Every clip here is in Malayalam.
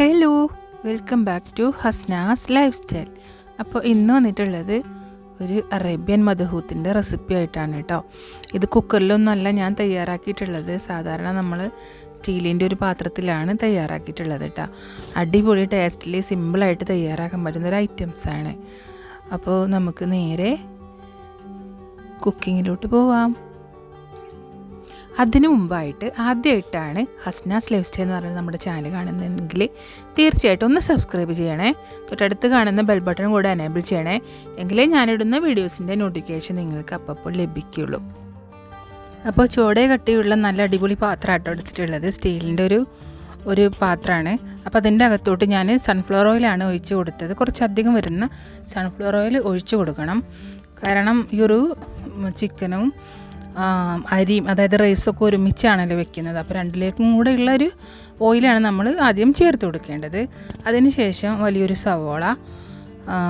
Hello welcome back to Hasna's lifestyle അപ്പോൾ ഇന്ന് വന്നിട്ടുള്ളത് ഒരു അറേബ്യൻ മധുഹൂത്തിന്റെ റെസിപ്പി ആയിട്ടാണ് കേട്ടോ. ഇത് കുക്കറിലൊന്നുമല്ല ഞാൻ തയ്യാറാക്കിയിട്ടുള്ളത്. സാധാരണ നമ്മൾ സ്റ്റീലിന്റെ ഒരു പാത്രത്തിലാണ് തയ്യാറാക്കിയിട്ടുള്ളത് കേട്ടോ. അടിപൊളി ടേസ്റ്റിൽ സിമ്പിളായിട്ട് തയ്യാറാക്കാൻ പറ്റുന്ന ഒരു ഐറ്റംസാണ് അപ്പോൾ നമുക്ക് നേരെ കുക്കിങ്ങിലോട്ട് പോവാം. അതിനു മുമ്പായിട്ട് ആദ്യമായിട്ടാണ് ഹസ്നാസ് ലൈഫ് സ്റ്റൈൽ എന്ന് പറയുന്നത് നമ്മുടെ ചാനൽ കാണുന്നതെങ്കിൽ തീർച്ചയായിട്ടും ഒന്ന് സബ്സ്ക്രൈബ് ചെയ്യണേ. തൊട്ടടുത്ത് കാണുന്ന ബെൽ ബട്ടൺ കൂടെ എനേബിൾ ചെയ്യണേ. എങ്കിലേ ഞാനിടുന്ന വീഡിയോസിന്റെ നോട്ടിഫിക്കേഷൻ നിങ്ങൾക്ക് അപ്പപ്പോൾ ലഭിക്കുകയുള്ളൂ. അപ്പോൾ ചോടേ കട്ടിയുള്ള നല്ല അടിപൊളി പാത്രമാട്ടോ എടുത്തിട്ടുള്ളത്. സ്റ്റീലിന്റെ ഒരു ഒരു പാത്രമാണ്. അപ്പോൾ അതിന്റെ അകത്തോട്ട് ഞാൻ സൺഫ്ലവർ ഓയിലാണ് ഒഴിച്ച് കൊടുത്തത്. കുറച്ചധികം വരുന്ന സൺഫ്ലവർ ഓയിൽ ഒഴിച്ച് കൊടുക്കണം. കാരണം ഈ ഒരു ചിക്കനും അരിയും അതായത് റൈസൊക്കെ ഒരുമിച്ചാണല്ലോ വെക്കുന്നത്. അപ്പോൾ രണ്ടിലേക്കും കൂടെ ഉള്ളൊരു ഓയിലാണ് നമ്മൾ ആദ്യം ചേർത്ത് കൊടുക്കേണ്ടത്. അതിന് ശേഷം വലിയൊരു സവോള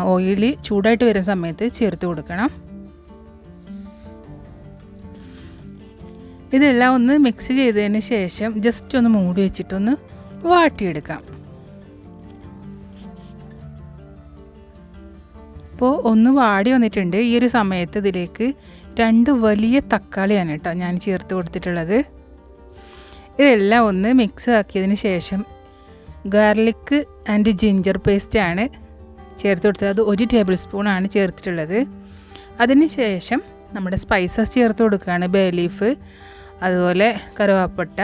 ഓയിൽ ചൂടായിട്ട് വരുന്ന സമയത്ത് ചേർത്ത് കൊടുക്കണം. ഇതെല്ലാം ഒന്ന് മിക്സ് ചെയ്തതിന് ശേഷം ജസ്റ്റ് ഒന്ന് മൂടി വെച്ചിട്ടൊന്ന് വാട്ടിയെടുക്കാം. അപ്പോൾ ഒന്ന് വാടി വന്നിട്ടുണ്ട് ഈ ഒരു സമയത്ത് ഇതിലേക്ക് രണ്ട് വലിയ തക്കാളിയാണ് കേട്ടോ ഞാൻ ചേർത്ത് കൊടുത്തിട്ടുള്ളത്. ഇതെല്ലാം ഒന്ന് മിക്സ് ആക്കിയതിന് ശേഷം ഗാർലിക്ക് ആൻഡ് ജിഞ്ചർ പേസ്റ്റാണ് ചേർത്ത് കൊടുത്തത്. അത് ഒരു ടേബിൾ സ്പൂണാണ് ചേർത്തിട്ടുള്ളത്. അതിന് ശേഷം നമ്മുടെ സ്പൈസസ് ചേർത്ത് കൊടുക്കുകയാണ്. ബേ ലീഫ് അതുപോലെ കറുവാപ്പട്ട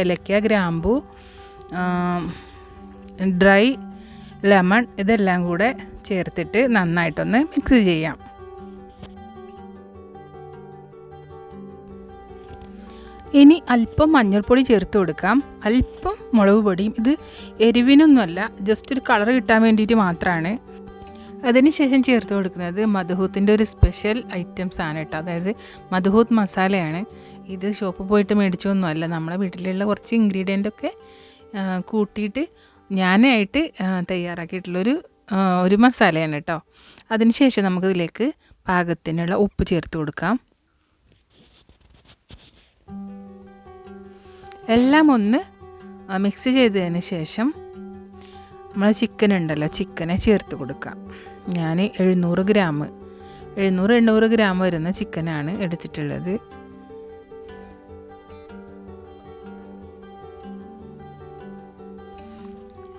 ഏലക്ക ഗ്രാമ്പു ഡ്രൈ ലെമൺ ഇതെല്ലാം കൂടെ ചേർത്തിട്ട് നന്നായിട്ടൊന്ന് മിക്സ് ചെയ്യാം. ഇനി അല്പം മഞ്ഞൾപ്പൊടി ചേർത്ത് കൊടുക്കാം. അല്പം മുളക് പൊടിയും. ഇത് എരിവിനൊന്നുമല്ല ജസ്റ്റ് ഒരു കളർ കിട്ടാൻ വേണ്ടിയിട്ട് മാത്രമാണ് അതിനുശേഷം ചേർത്ത് കൊടുക്കുന്നത് മധുഹൂത്തിന്റെ ഒരു സ്പെഷ്യൽ ഐറ്റംസ് ആണ് കേട്ടോ. അതായത് മധുഹൂത്ത് മസാലയാണ്. ഇത് ഷോപ്പിൽ പോയിട്ട് മേടിച്ചൊന്നുമല്ല. നമ്മളെ വീട്ടിലുള്ള കുറച്ച് ഇൻഗ്രീഡിയന്റ് ഒക്കെ കൂട്ടിയിട്ട് ഞാനായിട്ട് തയ്യാറാക്കിയിട്ടുള്ളൊരു ഒരു മസാലയാണ് കേട്ടോ അതിനുശേഷം നമുക്കിതിലേക്ക് പാകത്തിനുള്ള ഉപ്പ് ചേർത്ത് കൊടുക്കാം. എല്ലാം ഒന്ന് മിക്സ് ചെയ്തതിന് ശേഷം നമ്മൾ ചിക്കൻ ഉണ്ടല്ലോ ചിക്കനെ ചേർത്ത് കൊടുക്കാം. ഞാൻ എഴുന്നൂറ് ഗ്രാം എഴുന്നൂറ് എണ്ണൂറ് ഗ്രാം വരുന്ന ചിക്കനാണ് എടുത്തിട്ടുള്ളത്.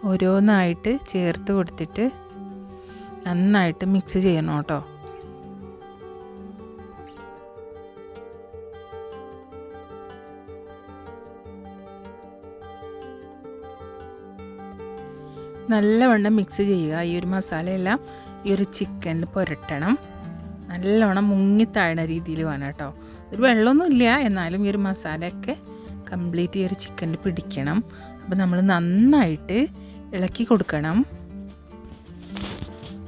ഓരോന്നായിട്ട് ചേർത്ത് കൊടുത്തിട്ട് നന്നായിട്ട് മിക്സ് ചെയ്യണം കേട്ടോ. നല്ലവണ്ണം മിക്സ് ചെയ്യുക. ഈ ഒരു മസാലയെല്ലാം ഈ ഒരു ചിക്കനിൽ പുരട്ടണം. നല്ലവണ്ണം മുങ്ങിത്താഴണ രീതിയിൽ വേണം കേട്ടോ. ഒരു വെള്ളമൊന്നും ഇല്ല. എന്നാലും ഈ ഒരു മസാലയൊക്കെ കംപ്ലീറ്റ് ഈ ഒരു ചിക്കനിൽ പിടിക്കണം. അപ്പോൾ നമ്മൾ നന്നായിട്ട് ഇളക്കി കൊടുക്കണം.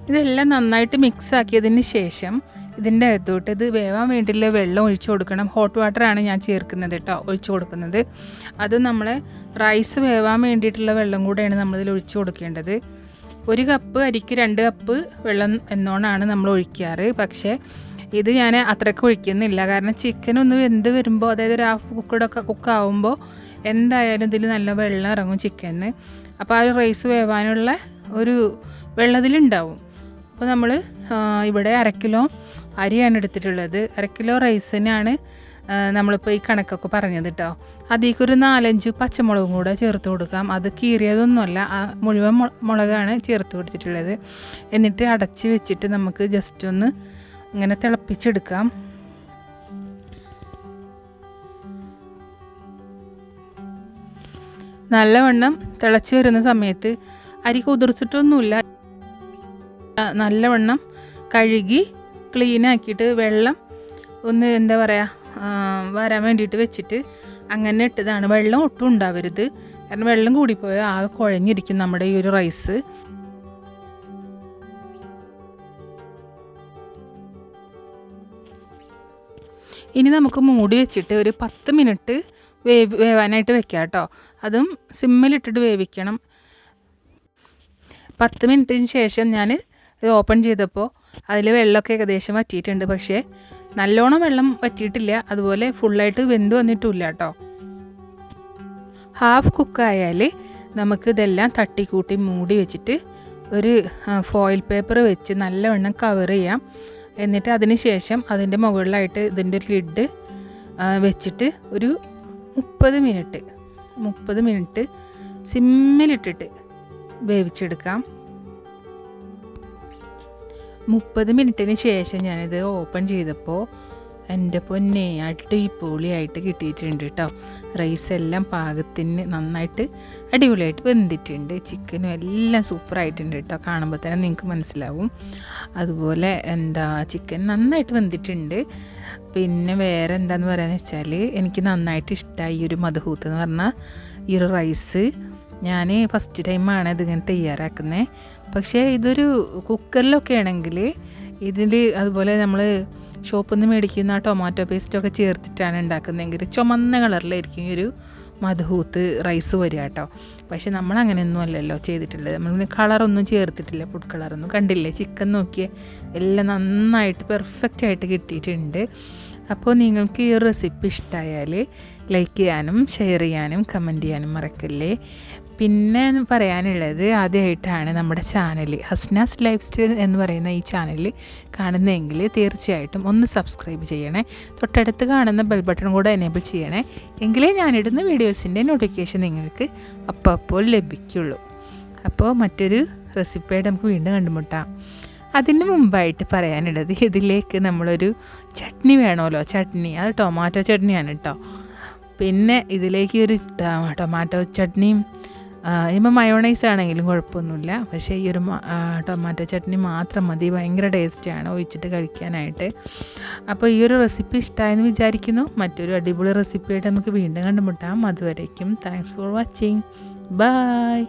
ഇതെല്ലാം നന്നായിട്ട് മിക്സ് ആക്കിയതിന് ശേഷം ഇതിന്റെ അകത്തോട്ട് ഇത് വേവാൻ വേണ്ടിയുള്ള വെള്ളം ഒഴിച്ചു കൊടുക്കണം. ഹോട്ട് വാട്ടറാണ് ഞാൻ ചേർക്കുന്നത് കേട്ടോ ഒഴിച്ചു കൊടുക്കുന്നത്. അത് നമ്മളെ റൈസ് വേവാൻ വേണ്ടിയിട്ടുള്ള വെള്ളം കൂടെയാണ് നമ്മളിതിൽ ഒഴിച്ചു കൊടുക്കേണ്ടത്. ഒരു കപ്പ് അരിക്ക് രണ്ട് കപ്പ് വെള്ളം എന്നോണാണ് നമ്മൾ ഒഴിക്കാറ്. പക്ഷേ ഇത് ഞാൻ അത്രയ്ക്ക് ഒഴിക്കുന്നില്ല. കാരണം ചിക്കൻ ഒന്ന് വെന്ത് വരുമ്പോൾ അതായത് ഒരു ഹാഫ് കുക്കഡൊക്കെ കുക്കാവുമ്പോൾ എന്തായാലും ഇതിൽ നല്ല വെള്ളം ഇറങ്ങും ചിക്കനിന് അപ്പോൾ ആ ഒരു റൈസ് വേവാനുള്ള ഒരു വെള്ളത്തിലുണ്ടാവും. അപ്പോൾ നമ്മൾ ഇവിടെ അര കിലോ അരിയാണ് എടുത്തിട്ടുള്ളത്. അര കിലോ റൈസിനാണ് നമ്മളിപ്പോൾ ഈ കണക്കൊക്കെ പറഞ്ഞത് കേട്ടോ അതിലേക്ക് ഒരു നാലഞ്ച് പച്ചമുളകും കൂടെ ചേർത്ത് കൊടുക്കാം. അത് കീറിയതൊന്നുമല്ല ആ മുഴുവൻ മുളകാണ് ചേർത്ത് കൊടുത്തിട്ടുള്ളത് എന്നിട്ട് അടച്ച് വെച്ചിട്ട് നമുക്ക് ജസ്റ്റ് ഒന്ന് ഇങ്ങനെ തിളപ്പിച്ചെടുക്കാം. നല്ലവണ്ണം തിളച്ച് വരുന്ന സമയത്ത് അരി കുതിർച്ചിട്ടൊന്നുമില്ല നല്ലവണ്ണം കഴുകി ക്ലീൻ ആക്കിയിട്ട് വെള്ളം ഒന്ന് എന്താ പറയുക വരാൻ വേണ്ടിയിട്ട് വെച്ചിട്ട് അങ്ങനെ ഇട്ടതാണ്. വെള്ളം ഒട്ടും ഉണ്ടാവരുത്. കാരണം വെള്ളം കൂടിപ്പോയാൽ ആകെ കുഴഞ്ഞിരിക്കും നമ്മുടെ ഈ ഒരു റൈസ് ഇനി നമുക്ക് മൂടി വെച്ചിട്ട് ഒരു പത്ത് മിനിറ്റ് വേവ് വേവാനായിട്ട് വെക്കാം കേട്ടോ. അതും സിമ്മിലിട്ടിട്ട് വേവിക്കണം. പത്ത് മിനിറ്റിന് ശേഷം ഞാൻ ഇത് ഓപ്പൺ ചെയ്തപ്പോൾ അതിൽ വെള്ളമൊക്കെ ഏകദേശം വറ്റിയിട്ടുണ്ട്. പക്ഷേ നല്ലോണം വെള്ളം വറ്റിയിട്ടില്ല. അതുപോലെ ഫുള്ളായിട്ട് വെന്ത് വന്നിട്ടില്ല കേട്ടോ. ഹാഫ് കുക്കായാൽ നമുക്ക് ഇതെല്ലാം തട്ടിക്കൂട്ടി മൂടി വെച്ചിട്ട് ഒരു ഫോയിൽ പേപ്പർ വെച്ച് നല്ലവണ്ണം കവർ ചെയ്യാം. എന്നിട്ട് അതിന് ശേഷം അതിന്റെ മുകളിലായിട്ട് ഇതിന്റെ ഒരു ലിഡ് വെച്ചിട്ട് ഒരു മുപ്പത് മിനിറ്റ് മുപ്പത് മിനിറ്റ് സിമ്മിലിട്ടിട്ട് വേവിച്ചെടുക്കാം. മുപ്പത് മിനിറ്റിന് ശേഷം ഞാനിത് ഓപ്പൺ ചെയ്തപ്പോൾ എന്റെ പൊന്നെ അടിപൊളിയായിട്ട് കിട്ടിയിട്ടുണ്ട് കേട്ടോ റൈസ് എല്ലാം പാകത്തിന് നന്നായിട്ട് അടിപൊളിയായിട്ട് വെന്തിട്ടുണ്ട്. ചിക്കനും എല്ലാം സൂപ്പറായിട്ടുണ്ട് കേട്ടോ കാണുമ്പോൾ തന്നെ നിങ്ങൾക്ക് മനസ്സിലാവും. അതുപോലെ എന്താ ചിക്കൻ നന്നായിട്ട് വെന്തിട്ടുണ്ട്. പിന്നെ വേറെ എന്താന്ന് പറയുക വെച്ചാൽ എനിക്ക് നന്നായിട്ട് ഇഷ്ടമായി ഈ ഒരു മധുഹൂത്ത് എന്ന് പറഞ്ഞാൽ ഈ ഒരു റൈസ് ഞാൻ ഫസ്റ്റ് ടൈമാണ് ഇതിങ്ങനെ തയ്യാറാക്കുന്നത് പക്ഷേ ഇതൊരു കുക്കറിലൊക്കെ ആണെങ്കിൽ ഇതിൽ അതുപോലെ നമ്മൾ ഷോപ്പിൽ നിന്ന് മേടിക്കുന്ന ടൊമാറ്റോ പേസ്റ്റൊക്കെ ചേർത്തിട്ടാണ് ഉണ്ടാക്കുന്നതെങ്കിൽ ചുമന്ന കളറിലായിരിക്കും ഈ ഒരു മധുഹൂത്ത് റൈസ് വരിക കേട്ടോ. പക്ഷേ നമ്മൾ അങ്ങനെയൊന്നും അല്ലല്ലോ ചെയ്തിട്ടുള്ളത്. നമ്മൾ കളറൊന്നും ചേർത്തിട്ടില്ല. ഫുഡ് കളറൊന്നും കണ്ടില്ലേ? ചിക്കൻ നോക്കിയേ. എല്ലാം നന്നായിട്ട് പെർഫെക്റ്റ് ആയിട്ട് കിട്ടിയിട്ടുണ്ട്. അപ്പോൾ നിങ്ങൾക്ക് ഈ റെസിപ്പി ഇഷ്ടമായാൽ ലൈക്ക് ചെയ്യാനും ഷെയർ ചെയ്യാനും കമന്റ് ചെയ്യാനും മറക്കല്ലേ. പിന്നെ പറയാനുള്ളത് ആദ്യമായിട്ടാണ് നമ്മുടെ ചാനൽ ഹസ്നാസ് ലൈഫ് സ്റ്റൈൽ എന്ന് പറയുന്ന ഈ ചാനൽ കാണുന്നതെങ്കിൽ തീർച്ചയായിട്ടും ഒന്ന് സബ്സ്ക്രൈബ് ചെയ്യണേ. തൊട്ടടുത്ത് കാണുന്ന ബെൽ ബട്ടൺ കൂടെ എനേബിൾ ചെയ്യണേ. എങ്കിലേ ഞാനിടുന്ന വീഡിയോസിന്റെ നോട്ടിഫിക്കേഷൻ നിങ്ങൾക്ക് അപ്പോൾ അപ്പോൾ ലഭിക്കുള്ളൂ. അപ്പോൾ മറ്റൊരു റെസിപ്പിയായിട്ട് നമുക്ക് വീണ്ടും കണ്ടുമുട്ടാം. അതിന് മുമ്പായിട്ട് പറയാനുള്ളത് ഇതിലേക്ക് നമ്മളൊരു ചട്നി വേണമല്ലോ. ചട്നി അത് ടൊമാറ്റോ ചട്നിയാണ് കേട്ടോ. പിന്നെ ഇതിലേക്ക് ഒരു ടൊമാറ്റോ ചട്നിയും ഇപ്പം മയോണൈസ് ആണെങ്കിലും കുഴപ്പമൊന്നുമില്ല. പക്ഷേ ഈ ഒരു ടൊമാറ്റോ ചട്നി മാത്രം മതി. ഭയങ്കര ടേസ്റ്റിയാണ് ഒഴിച്ചിട്ട് കഴിക്കാനായിട്ട്. അപ്പോൾ ഈ ഒരു റെസിപ്പി ഇഷ്ടമായെന്ന് വിചാരിക്കുന്നു. മറ്റൊരു അടിപൊളി റെസിപ്പിയായിട്ട് നമുക്ക് വീണ്ടും കണ്ടുമുട്ടാം. അതുവരേക്കും താങ്ക്സ് ഫോർ വാച്ചിങ് ബൈ